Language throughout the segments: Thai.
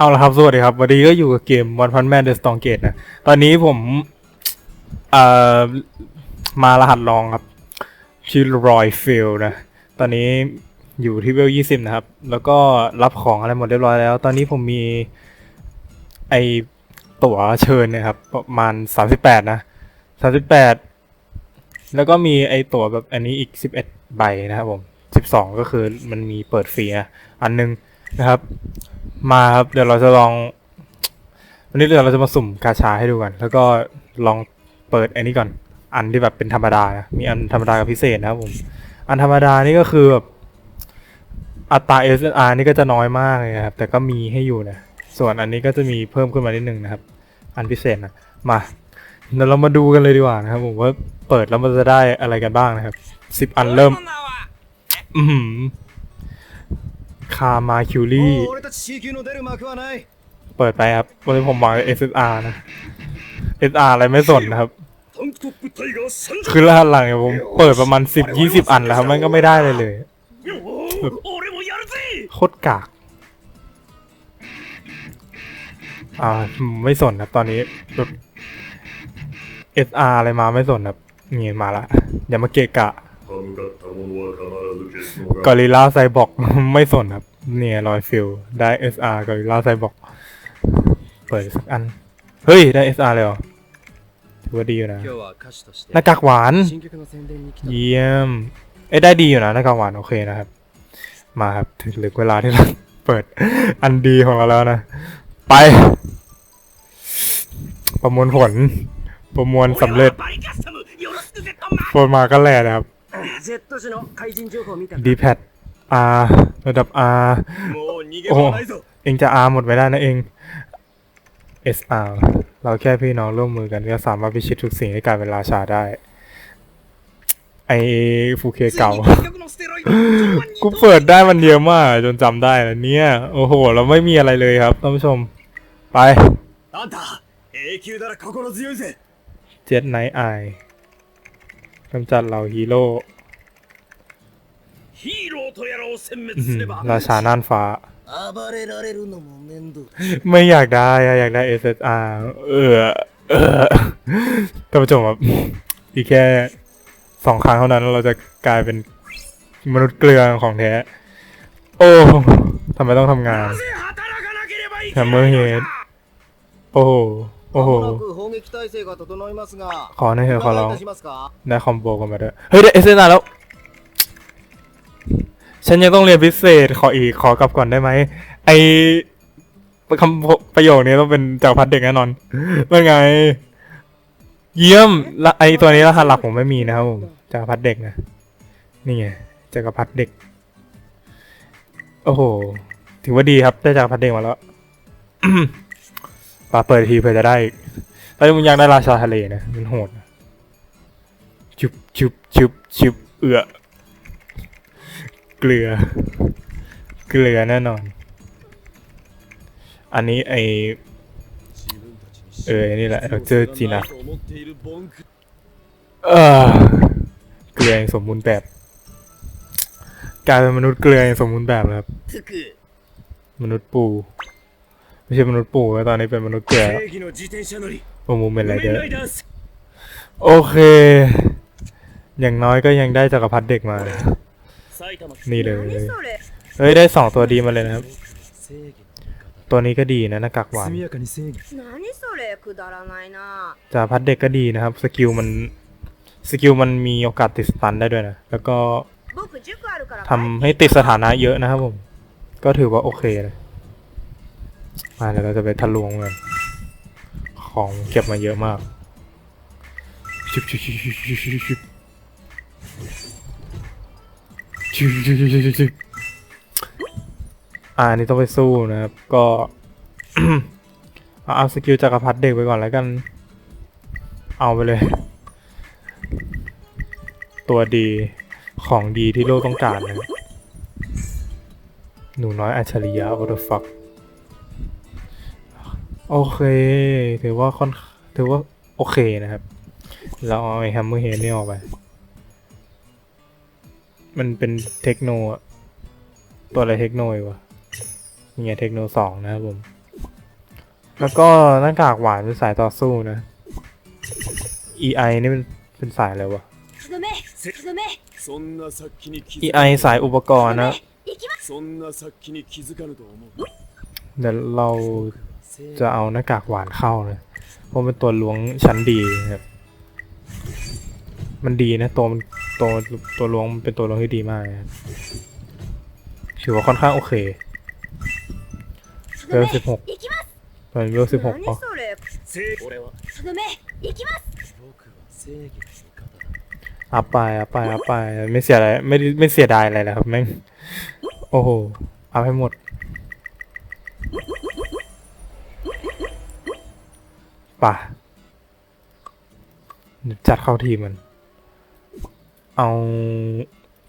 เอาละครับสวัสดีครับวันนี้ก็อยู่กับเกม One Punch Man The Strong Gate นะตอนนี้ผมเอ่อมารหัสลองครับ ชื่อรอยฟิลนะ ตอนนี้อยู่ที่เวลยี่สิบนะครับ แล้วก็รับของอะไรหมดเรียบร้อยแล้ว ตอนนี้ผมมีไอตั๋วเชิญนะครับ ประมาณสามสิบแปดนะสามสิบแปดแล้วก็มีไอตั๋วแบบอันนี้อีกสิบเอ็ดใบนะครับผมสิบสองก็คือมันมีเปิดฟรีอันหนึงนะครับ มาครับ เดี๋ยวเราจะลอง วันนี้เดี๋ยวเราจะมาสุ่มกาชาให้ดูกัน แล้วก็ลองเปิดอันนี้ก่อน อันที่แบบเป็นธรรมดานะมีอันธรรมดากับพิเศษนะครับผม อันธรรมดานี่ก็คือแบบอัตรา SNR นี่ก็จะน้อยมากเลยนะครับ แต่ก็มีให้อยู่นะ ส่วนอันนี้ก็จะมีเพิ่มขึ้นมานิดนึงนะครับ อันพิเศษนะมา เดี๋ยวเรามาดูกันเลยดีกว่านะครับผมว่าเปิดแล้วมันจะได้อะไรกันบ้างนะครับ สิบอันเริ่ม อือหือ คามาคิวรี่เปิดไปครับวันนี้ผมหวัง SSR นะ SR อะไรไม่สนนะครับ คือล่าหลังเนี่ยผมเปิดประมาณ 10-20 อันแล้วมันก็ไม่ได้เลยเลยโคตรกากอ่าไม่สนครับตอนนี้แบบ SR อะไรมาไม่สนครับงี้ยมาละอย่ามาเกะกะกอริลลาไซบอกไม่สนครับ เนี่ยรอยฟิลได้เอ SR กับลาไซบอก เปิดสักอัน เฮ้ย ได้ SR เลยเหรอถือว่าดีอยู่นะหน้ากากหวาน เยี่ยม เอ้ได้ดีอยู่นะหน้ากากหวานโอเคนะครับ มาครับถึงเวลาที่เราเปิดอันดีของเราแล้วนะ ไป ประมวลผล ประมวลสำเร็จโฟนมาก็แหล่นะครับดีแพด R ระดับ R โอ้เองจะ R หมดไปได้นะเอง SR เราแค่พี่น้องร่วมมือกันก็สามารถพิชิตทุกสิ่งให้กลายเป็นราชาได้ ไอฟูเคเก่า กูเปิดได้มันเยอะมาก จนจำได้แล้วเนี่ย โอ้โห เราไม่มีอะไรเลยครับท่านผู้ชม ไปเจ็ดไนท์ไอกำจัดเหล่าฮีโร่ ราชาน่านฟ้า ไม่อยากได้อยากได้ SSR เออเออท่านผู้ชมแบบอีกแค่สองครั้งเท่านั้นเราจะกลายเป็นมนุษย์เกลือของแท้ โอ้ทำไมต้องทำงานแฮมเมอร์เฮดโอ้โหโอ้โหขอหน่อยเถอะขอร้องได้คอมโบกันมาด้วย เฮ้ย ได้เอสเซนแล้ว ฉันยังต้องเรียนพิเศษขออีกขอกลับก่อนได้ไหมไอคำประโยคนี้ต้องเป็นจากรพัดเด็กแน่นอนเป็นไง เยี่ยมละไอตัวนี้รหัสหลักผมไม่มีนะครับผมจักรพัดเด็กนะนี่ไงจักรพัดเด็ก โอ้โหถือว่าดีครับได้จักรพัดเด็กมาแล้วปาเปิดทีเพื่อจะได้อีกตอนนี้ผมอยากได้ราชาทะเลนะมันโหดนะชุบชุบชุบชุบเอือ เกลือ เกลือแน่นอน อันนี้ไอเออนี่แหละเจอจีนะเออเกลือสมบูรณ์แบบกลายเป็นมนุษย์เกลือสมบูรณ์แบบครับ มนุษย์ปู ไม่ใช่มนุษย์ปูแล้วตอนนี้เป็นมนุษย์เกลือโอ้โหเป็นไรเด้อโอเค อย่างน้อยก็ยังได้จักรพรรดิเด็กมา นี่เลยเฮ้ยได้สองตัวดีมาเลยนะครับ ตัวนี้ก็ดีนะน้ากากหวานจ่าพัดเด็กก็ดีนะครับ สกิลมันสกิลมันมีโอกาสติดสตันได้ด้วยนะ แล้วก็ทำให้ติดสถานะเยอะนะครับผม ก็ถือว่าโอเคเลยมาเดี๋ยวเราจะไปทะลวงกันของเก็บมาเยอะมากชิบชิบชิบชิบชิบ อ่าอันนี้ต้องไปสู้นะครับ ก็เอาสกิลจักรพรรดิเด็กไปก่อนแล้วกัน เอาไปเลย ตัวดีของดีที่โลกต้องการนะหนูน้อยอัจฉริยะ what the fuck โอเค ถือว่าค่อนถือว่า โอเคนะครับ เราเอาไอ้แฮมเมอร์เฮดนี่ออกไป มันเป็นเทคโนอะตัวอะไรเทคโนวะนี่ไงเทคโนสองนะครับผม แล้วก็หน้ากากหวานเป็นสายต่อสู้นะ EI นี่เป็นเป็นสายอะไรวะ EI สายอุปกรณ์นะเดี๋ยวเราจะเอาหน้ากากหวานเข้านะเพราะเป็นตัวหลวงชั้นดีครับ มันดีนะตัวมัน ตัวตัวลวงเป็นตัวลวงที่ดีมากถือว่าค่อนข้างโอเคเวลสิบหกตอเวลสิบหกป่ะอัพไปอัพไปอัพไปไม่เสียอะไรไม่ไม่เสียดายอะไรแล้วครับแม่งโอ้โหเอาให้หมดป่ะจัดเข้าทีมมัน เอา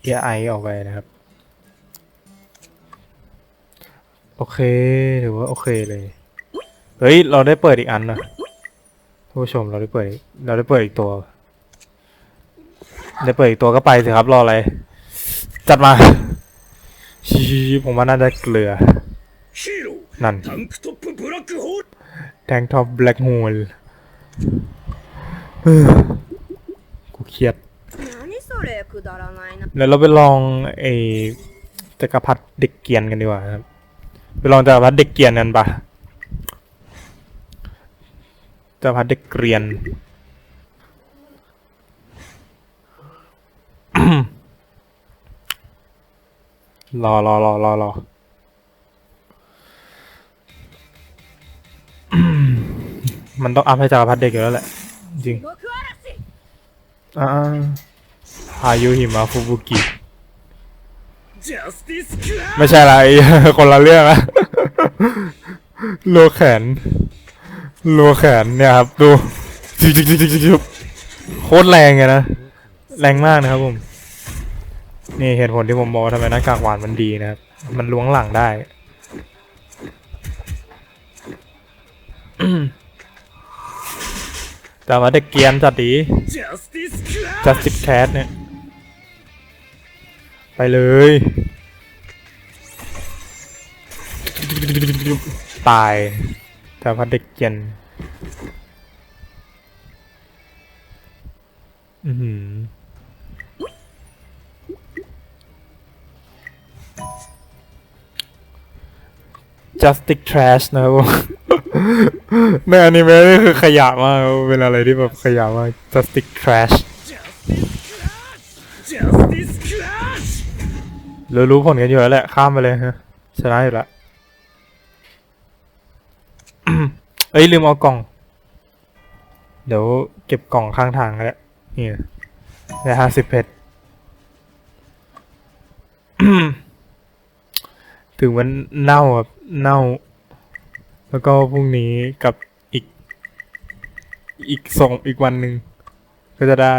AI ออกไปนะครับ โอเคถือว่าโอเคเลย เฮ้ย เราได้เปิดอีกอันนะท่านผู้ชมเราได้เปิด เราได้เปิดอีกตัว ได้เปิดอีกตัวก็ไปสิครับ รออะไร จัดมาชีผมว่าน่าจะเกลือ นั่น แทงท็อปแบล็กโฮลกูเครียด แล้วเราไปลองไอ้จักรพรรดิเด็กเกรียนกันดีกว่าครับ ไปลองจักรพรรดิเด็กเกรียนกันปะจักรพรรดิเด็กเกรียนรอรอรอรอรอมันต้องอัพให้จักรพรรดิเด็กอยู่แล้วแหละ จริง極嵐อ่า พายุหิมะฟูบุกิ ไม่ใช่อะไร คนละเรื่องนะรัวแขนรัวแขนเนี่ยครับ ดูโคตรแรงไงนะ แรงมากนะครับผม นี่เหตุผลที่ผมบอกทำไมหน้ากากหวานมันดีนะครับ มันล้วงหลังได้แต่ว่าเด็กเกียนจัดดีจัดสิบแคสเนี่ย ไปเลย ตายแต่พัดเด็กเกียนอือหือ Justic Trash นะครับในอนิเมะนี่คือขยะมาก เป็นอะไรที่แบบขยะมาก Justic Trash ュรู้รู้ผลกันอยู่แล้วแหละ ข้ามไปเลยฮะชนะอยู่แล้วเอ้ยลืมเอากล่อง เดี๋ยวเก็บกล่องข้างทางก็ได้นี่ได้ห้าสิบเพชรถึงมันเน่าแบบเน่า แล้วก็พรุ่งนี้กับอีก อีกส่งอีกวันหนึ่งก็จะได้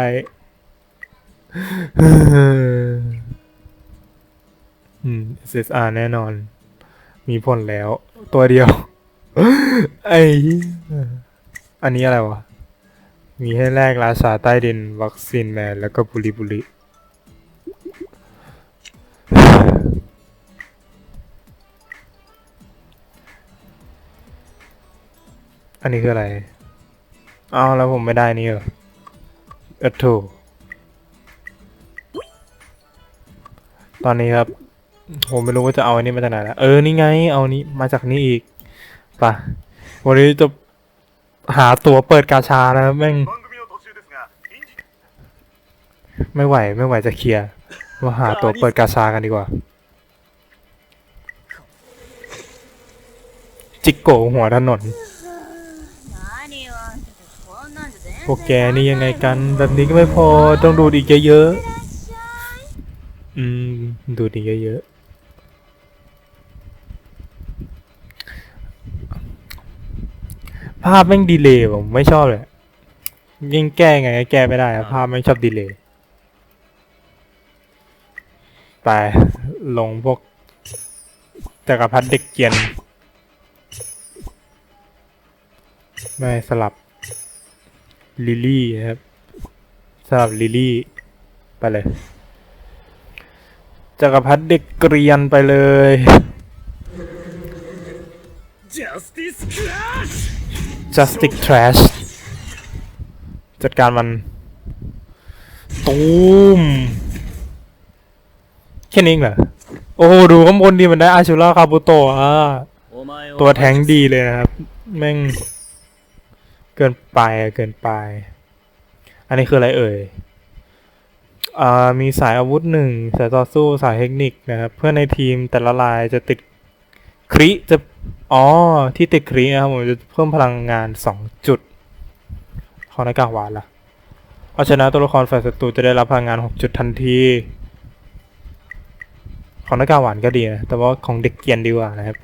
อืม SSR แน่นอน มีผลแล้ว ตัวเดียว ไออันนี้อะไรวะ มีให้แลกราชาใต้ดิน วัคซีนแมน แล้วก็บุริบุริอันนี้คืออะไรอ้าวแล้วผมไม่ได้นี่เหรอเออถูกตอนนี้ครับ ผมไม่รู้ว่าจะเอาอันนี้มาจากไหนละเออนี่ไง เอานี้มาจากนี่อีกป่ะวันนี้จะหาตัวเปิดกาชานะแม่งไม่ไหวไม่ไหวจะเคลียร์มาหาตัวเปิดกาชากันดีกว่า จิกโกหัวถนนพวกแกนี่ยังไงกัน แบบนี้ก็ไม่พอต้องดูดอีกเยอะๆอืม ดูดอีกเยอะๆ ภาพแม่งดีเลย์ผมไม่ชอบเลย ยิ่งแก้ไงก็แก้ไม่ได้อะภาพไม่งชอบดีเลย์ไปลงพวกจักรพรรดิเด็กเกรียน ไม่สลับ ลิลลี่นะครับสำหรับลิลลี่ ไปเลย จักรพรรดิเด็กเกรียนไปเลยジャ Justic Trash จัดการมัน ตูม แค่นี้เหรอ โอ้ดูข้างบนดีมันได้อาชูราคาบุโตะตัวแทงดีเลยนะครับ แม่ง เกินไปเกินไป อันนี้คืออะไรเอ่ยมีสายอาวุธหนึ่งสายต่อสู้สายเทคนิคนะครับ เพื่อนในทีมแต่ละลายจะติด คริจะ อ๋อ ที่ติดครินะครับผมจะเพิ่มพลังงานสองจุด ของนากาหวานล่ะเอาชนะตัวละครฝ่ายศัตรูจะได้รับพลังงานหกจุดทันที ของนากาหวานก็ดีนะ แต่ว่าของเด็กเกียนดีกว่านะครับ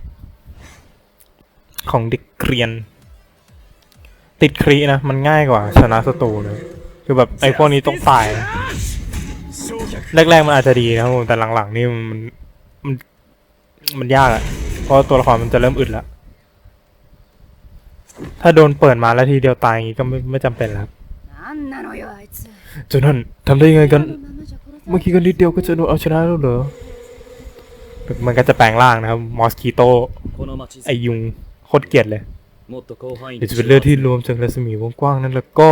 ของเด็กเกียน ติดครีนะ มันง่ายกว่า ชนะศัตรูเลยคือแบบไอ้พวกนี้ต้องตายนะแรกๆมันอาจจะดีนะครับผมแต่หลังๆนี่มันมันมันยากอะ ราะตัวละครมันจะเริ่มอึดแล้ว ถ้าโดนเปิดมาแล้วทีเดียวตายอย่างนี้ก็ไม่ไม่จำเป็นแล้วจนนั่นทำได้ยังไงกัน เมื่อกี้กันิดเดียวก็จะโดนเอาชนะแล้วเหรอ มันก็จะแปลงร่างนะครับมอสคิโตไอยุงโคตรเกลียดเลยเดี๋ยวจะเป็นเลือดที่รวมจากรัศมีวงกว้างนั้นแล้วก็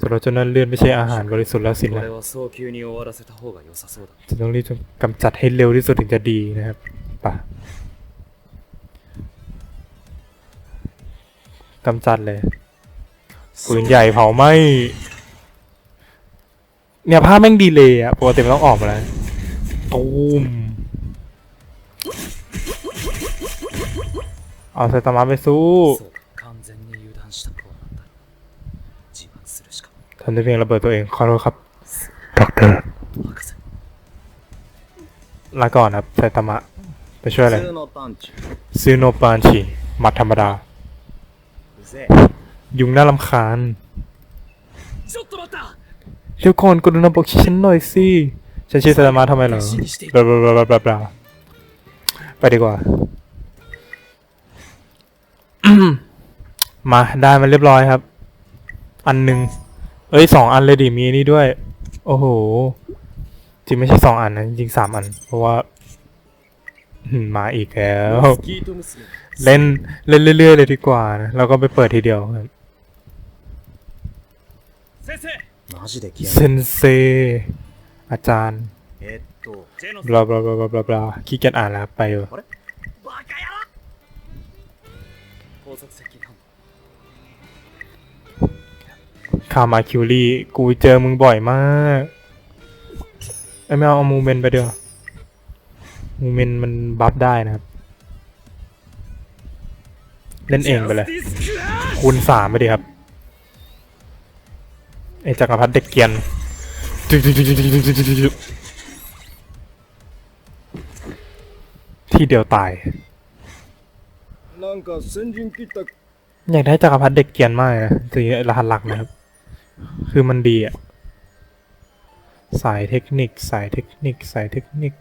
สำหรับเจ้านั้นเลือดไม่ใช่อาหารบริสุทธิ์แล้วสินะจะต้องรีบกำจัดให้เร็วที่สุดถึงจะดีนะครับป่ะ กำจัดเลยปืนใหญ่เผาไหมเนี่ยภาพแม่งดีเลยอะปกติมันต้องออกมาแล้วตูมเอาเซตามะไปสู้ทำได้เพียงระเบิดตัวเองขอโทษครับด็อกเตอร์ลาก่อนครับเซตามะไปช่วยอะไร ซื้โนปันชิ มัดธรรมดา ยุงน่าลำคาญเดี๋ยวก่อนกรุณาบอกฉันหน่อยสิฉันชื่อซาดามะทำไมเหรอบลาบลาบลาไปดีกว่า มาได้มันเรียบร้อยครับ อันหนึ่ง เอ้ยสองอันเลยดิ มีนี่ด้วย โอ้โห จริงไม่ใช่สองอันนะ จริงสามอัน เพราะว่า มาอีกแล้ว เล่นเล่นเรื่อยๆเลยดีกว่านะแล้ก็ไปเปิดทีเดียวเซนเซอาจารย์บลาบลาบลาบลาบลาขี้เกียจอ่านแล้วไปเลยคามาคิวรี่กูเจอมึงบ่อยมากไอ้ไม่เอาเอามูเมนไปเด้อยมูเมนมันบัฟได้นะครับ เล่นเองไปเลย คูณสามไปดิครับไอจักรพรรดิเด็กเกียนที่เดียวตายอยากได้จักรพรรดิเด็กเกียนมากนะคือรหัสหลักนะครับ คือมันดีอะสายเทคนิค สายเทคนิค สายเทคนิค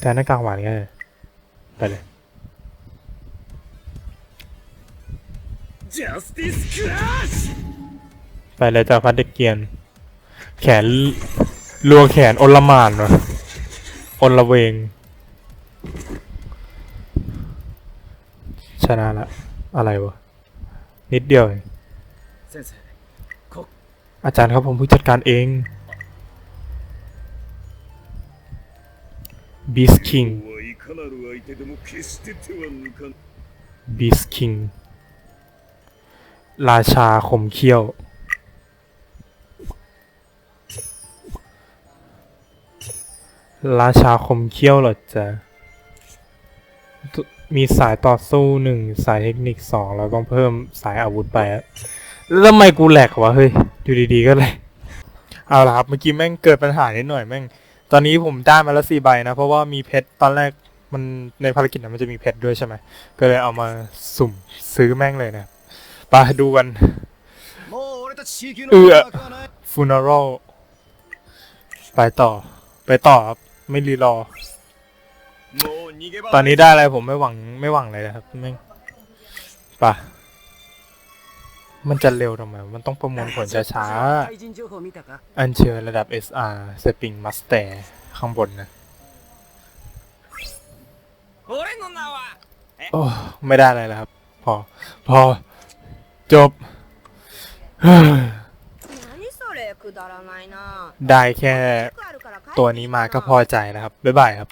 แต่หน้ากางหวานก็ไปเลย ไปเลยจ้าพัดเด็กเกียน แขนลวงแขนอนละมานวะอนละเวง ชนะละ อะไรวะ นิดเดียวเองอาจารย์ครับผมผู้จัดการเองบีสคิงบีสคิง ราชาขมเขี้ยว ราชาคมเขี้ยวเหรอจ๊ะมีสายต่อสู้หนึ่งสายเทคนิคสองเราต้องเพิ่มสายอาวุธไปแล้วทำไมกูแหลกวะเฮ้ยอยู่ดีๆก็เลยเอาละครับเมื่อกี้แม่งเกิดปัญหานิดหน่อยแม่ง ตอนนี้ผมได้มาแล้วสี่ใบนะ เพราะว่ามีเพชรตอนแรกมันในภารกิจนั้นมันจะมีเพชรด้วยใช่ไหมก็เลยเอามาสุ่มซื้อแม่งเลยนะ ไปดูกัน เออฟูนอรัลไปต่อ ไปต่อครับ ไม่รีรอ ตอนนี้ได้อะไรผมไม่หวังไม่หวังอะไรนะครับแม่งปะมันจะเร็วทำไม มันต้องประมวลผลช้าๆ อันเชิญระดับ SR สปริงมัสเตอร์ข้างบนนะโอ้ไม่ได้อะไรแล้วครับ พอ พอ จบ ได้แค่ตัวนี้มาก็พอใจนะครับ บ๊ายบายครับ